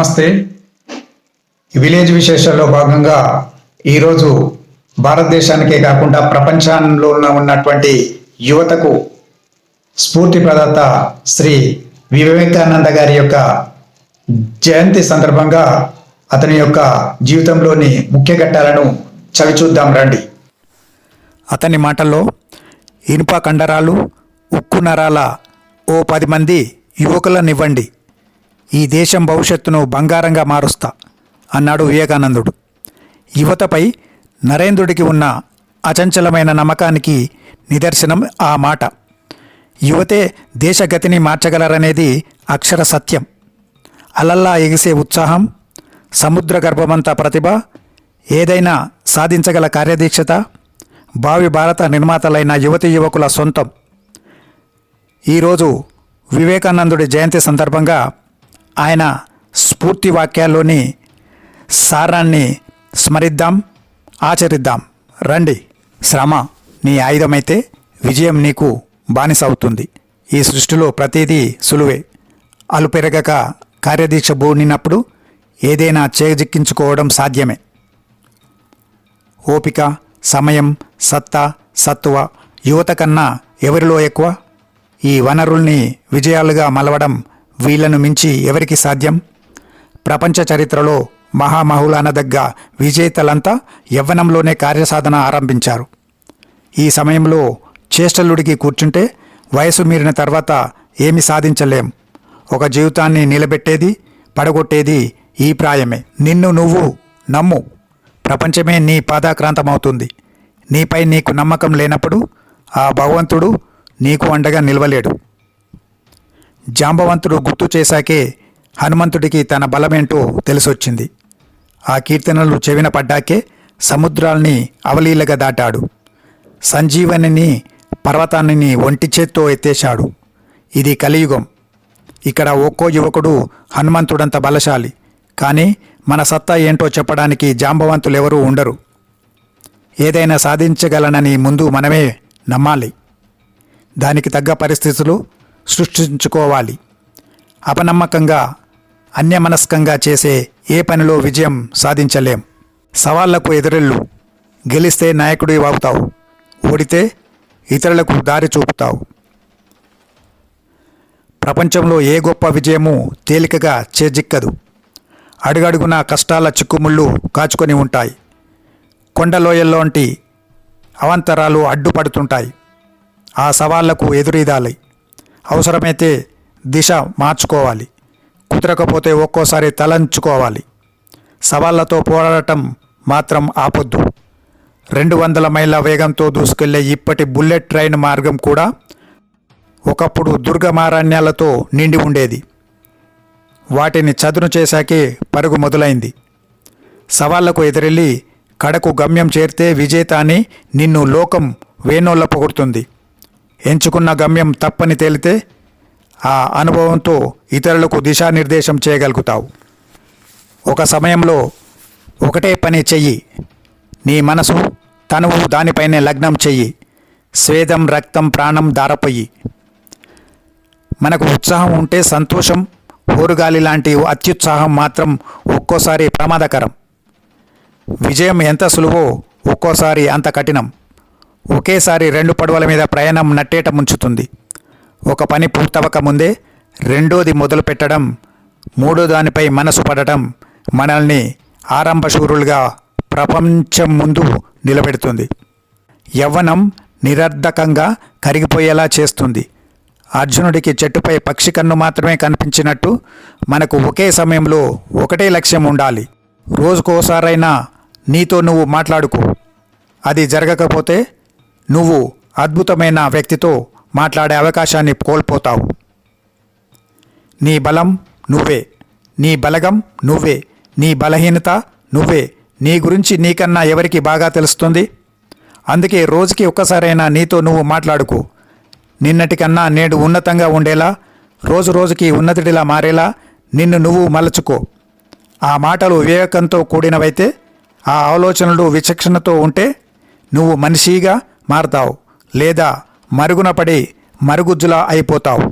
నమస్తే. విలేజ్ విశేషాల్లో భాగంగా ఈరోజు భారతదేశానికే కాకుండా ప్రపంచంలో ఉన్నటువంటి యువతకు స్ఫూర్తి ప్రదాత శ్రీ వివేకానంద గారి యొక్క జయంతి సందర్భంగా అతని యొక్క జీవితంలోని ముఖ్య ఘట్టాలను చవిచూద్దాం రండి. అతని మాటల్లో ఇనుప కండరాలు ఉక్కు నరాల ఓ పది మంది యువకులనివ్వండి. ఈ దేశం భవిష్యత్తును బంగారంగా మారుస్తా అన్నాడు వివేకానందుడు. యువతపై నరేంద్రుడికి ఉన్న అచంచలమైన నమ్మకానికి నిదర్శనం ఆ మాట. యువతే దేశగతిని మార్చగలరనేది అక్షర సత్యం. అలల్లా ఎగిసే ఉత్సాహం సముద్ర గర్భమంత ప్రతిభ ఏదైనా సాధించగల కార్యదీక్షత భావి భారత నిర్మాతలైన యువతి యువకుల సొంతం. ఈరోజు వివేకానందుడి జయంతి సందర్భంగా ఆయన స్ఫూర్తి వాక్యాల్లోని సారాన్ని స్మరిద్దాం ఆచరిద్దాం. రండి. శ్రమ నీ ఆయుధమైతే విజయం నీకు బానిస అవుతుంది ఈ సృష్టిలో ప్రతిదీ సులువే. అలుపెరగక కార్యదీక్ష బోడినప్పుడు ఏదైనా చేజిక్కించుకోవడం సాధ్యమే. ఓపిక సమయం సత్తా సత్తువ యువత కన్నా ఎవరిలో ఎక్కువ? ఈ వనరుల్ని విజయాలుగా మలవడం వీళ్ళను మించి ఎవరికి సాధ్యం? ప్రపంచ చరిత్రలో మహామహులనదగ్గ విజేతలంతా యవ్వనంలోనే కార్యసాధన ఆరంభించారు. ఈ సమయంలో చేష్టలుడికి కూర్చుంటే వయసు మీరిన తర్వాత ఏమి సాధించలేం. ఒక జీవితాన్ని నిలబెట్టేది పడగొట్టేది ఈ ప్రాయమే. నిన్ను నువ్వు నమ్ము. ప్రపంచమే నీ పాదాక్రాంతమవుతుంది. నీపై నీకు నమ్మకం లేనప్పుడు ఆ భగవంతుడు నీకు అండగా నిలవలేడు. జాంబవంతుడు గుర్తు చేశాకే హనుమంతుడికి తన బలమేంటో తెలిసొచ్చింది. ఆ కీర్తనలు చెవిన పడ్డాకే సముద్రాల్ని అవలీలగా దాటాడు. సంజీవనిని పర్వతాన్ని ఒంటి చేత్తో ఎత్తేశాడు. ఇది కలియుగం. ఇక్కడ ఒక్కో యువకుడు హనుమంతుడంత బలశాలి. కానీ మన సత్తా ఏంటో చెప్పడానికి జాంబవంతులెవరూ ఉండరు. ఏదైనా సాధించగలనని ముందు మనమే నమ్మాలి. దానికి తగ్గ పరిస్థితులు సృష్టించుకోవాలి. అపనమ్మకంగా అన్యమనస్కంగా చేసే ఏ పనిలో విజయం సాధించలేం. సవాళ్ళకు ఎదురెళ్ళు గెలిస్తే నాయకుడి అవుతావు ఓడితే ఇతరులకు దారి చూపుతావు. ప్రపంచంలో ఏ గొప్ప విజయము తేలికగా చేజిక్కదు. అడుగడుగున కష్టాల చిక్కుముళ్ళు కాచుకొని ఉంటాయి. కొండలోయల్లోంటి అవాంతరాలు అడ్డుపడుతుంటాయి. ఆ సవాళ్ళకు ఎదురీదాలి. అవసరమైతే దిశ మార్చుకోవాలి. కుదరకపోతే ఒక్కోసారి తలంచుకోవాలి. సవాళ్ళతో పోరాడటం మాత్రం ఆపొద్దు. రెండు వందల మైళ్ళ వేగంతో దూసుకెళ్ళే ఇప్పటి బుల్లెట్ ట్రైన్ మార్గం కూడా ఒకప్పుడు దుర్గమారణ్యాలతో నిండి ఉండేది. వాటిని చదును చేశాకే పరుగు మొదలైంది. సవాళ్ళకు ఎదురెళ్ళి కడకు గమ్యం చేరితే విజేత అని నిన్ను లోకం వేణోళ్ళ పొగుడుతుంది. ఎంచుకున్న గమ్యం తప్పని తేలితే ఆ అనుభవంతో ఇతరులకు దిశానిర్దేశం చేయగలుగుతావు. ఒక సమయంలో ఒకటే పని చెయ్యి. నీ మనసు తనువు దానిపైనే లగ్నం చెయ్యి. స్వేదం రక్తం ప్రాణం దారపోయి మనకు ఉత్సాహం ఉంటే సంతోషం హోరుగాలి లాంటి అత్యుత్సాహం మాత్రం ఒక్కోసారి ప్రమాదకరం. విజయం ఎంత సులువో ఒక్కోసారి అంత కఠినం. ఒకేసారి రెండు పడవల మీద ప్రయాణం నట్టేట ముంచుతుంది. ఒక పని పూర్తవక ముందే రెండోది మొదలు పెట్టడం మూడో దానిపై మనసు పడటం మనల్ని ఆరంభశూరులుగా ప్రపంచం ముందు నిలబెడుతుంది. యవ్వనం నిరర్ధకంగా కరిగిపోయేలా చేస్తుంది. అర్జునుడికి చెట్టుపై పక్షి కన్ను మాత్రమే కనిపించినట్టు మనకు ఒకే సమయంలో ఒకటే లక్ష్యం ఉండాలి. రోజుకోసారైనా నీతో నువ్వు మాట్లాడుకో. అది జరగకపోతే నువ్వు అద్భుతమైన వ్యక్తితో మాట్లాడే అవకాశాన్ని కోల్పోతావు. నీ బలం నువ్వే నీ బలగం నువ్వే నీ బలహీనత నువ్వే. నీ గురించి నీకన్నా ఎవరికి బాగా తెలుస్తుంది? అందుకే రోజుకి ఒక్కసారైనా నీతో నువ్వు మాట్లాడుకో. నిన్నటికన్నా నేడు ఉన్నతంగా ఉండేలా రోజు రోజుకి ఉన్నతుడిలా మారేలా నిన్ను నువ్వు మలచుకో. ఆ మాటలు వివేకంతో కూడినవైతే ఆ ఆలోచనలు విచక్షణతో ఉంటే నువ్వు మనిషిగా మారతావు లేదా మరుగున పడి మరుగుజ్జులా అయిపోతావు.